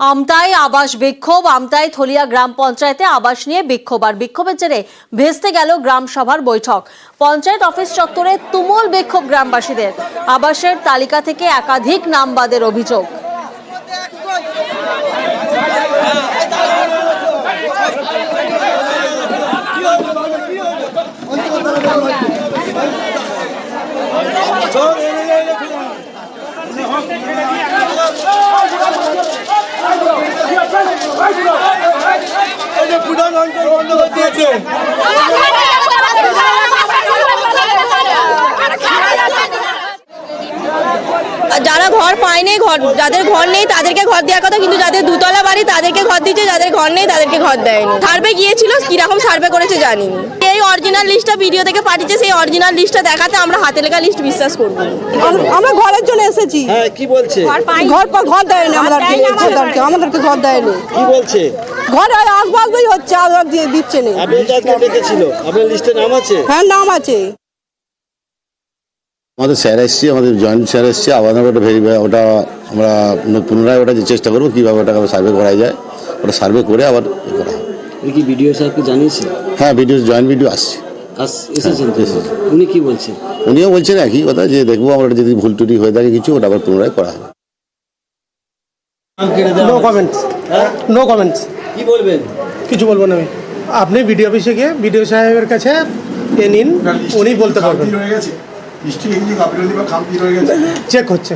আমতাই আবাস বিক্ষোভ, আমতাই থলিয়া গ্রাম পঞ্চায়েতে আবাস নিয়ে বিক্ষোভ আর বিক্ষোভের জেরে ভেস্তে গেল গ্রাম সভার বৈঠক। পঞ্চায়েত অফিস চত্বরে তুমুল বিক্ষোভ গ্রামবাসীদের। আবাসের তালিকা থেকে একাধিক নাম বাদের অভিযোগ এই যে বন্ধ করে দিয়েছে যারা ঘর পায়নি ঘর যাদের ঘর নেই তাদেরকে ঘর দেওয়ার কথা কিন্তু যাদের দুতলা বাড়ি তাদেরকে ঘর দিচ্ছে যাদের ঘর নেই তাদেরকে ঘর দেয়নি। সার্ভে গিয়েছিল কীরকম সার্ভে করেছে জানি এই অরিজিনাল লিস্টটা ভিডিও থেকে পাঠিয়েছে সেই অরিজিনাল লিস্টটা দেখাতে আমরা হাতে লেখা লিস্ট বিশ্বাস করব। আমরা ঘরের জন্য এসেছি। হ্যাঁ কি বলছে? ঘর ঘর দেয়নি আমাদেরকে আমাদেরকে ঘর দেয়নি। কি বলছে? ঘর ওই হচ্ছে আর দিয়ে দিচ্ছে না আপনার লিস্টে নাম আছে? হ্যাঁ নাম আছে। আমাদের স্যার এসছে আমাদের জয়েন্ট স্যার এসছে আবার ওটা ভেরিফাই ওটা আমরা পুনরায় ওটা চেষ্টা করব কীভাবে ওটাকে সার্ভে করা যায়। ওটা সার্ভে করে আবার করা কি বিডিও সাহেবকে জানিয়েছে? হ্যাঁ ভিডিও জয়েন্ট ভিডিও আসছে। আস এসেছে। উনি কি বলছেন? উনিও বলছেন একই কথা যে দেখব আমরা যদি ভুল টুটি হয়ে থাকে কিছু ওটা আবার পুনরায় করা হবে নো কমেন্টস নো কমেন্টস কি বলবেন? কিছু বলব না আমি। আপনি বিডিও অফিসে গিয়ে বিডিও সাহেবের কাছে এ নিন উনি বলতে পারবেন। চেক হচ্ছে।